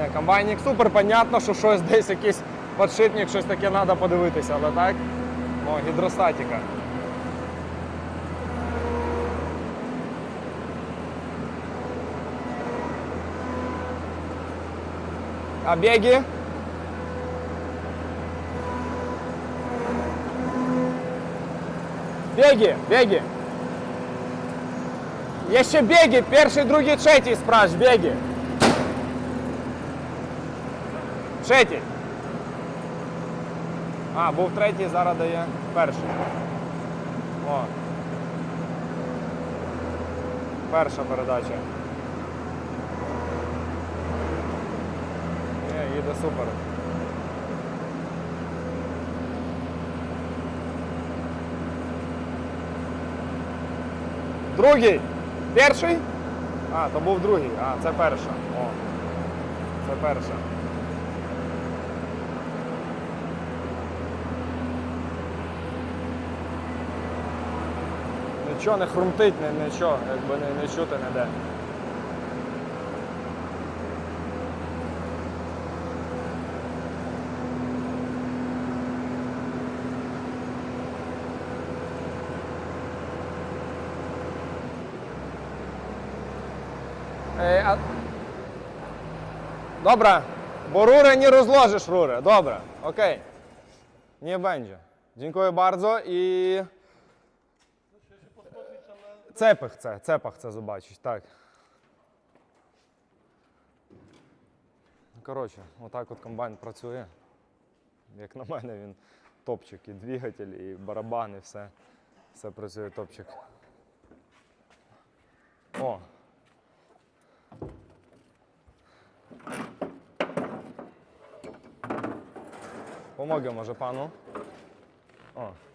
Не, комбайник супер, понятно, що щось десь якийсь подшипник, щось таке треба подивитися, але так. О, гідростатика. А беги? Беги, беги. Є ще беги, перший, другий, третій спраш, беги. Третій. А, був третій, зараз дає перший. О. Перша передача. Є, їде супер. Другий. Перший? А, то був другий. А, це перша. О. Це перша. Нічого не хрумтить, не, нічого, якби не, не чути. Ej, a... Dobra, bo rurę nie rozłożysz rurę. Dobra, okej. Nie będzie. Dziękuję bardzo i... Цепи chcę, цепа chcę zobaczyć, так. Коротше, отак от комбайн працює. Як на мене, він топчик, і двигатель, і барабан, і все. Все працює топчик. О, Pomogę może panu. O.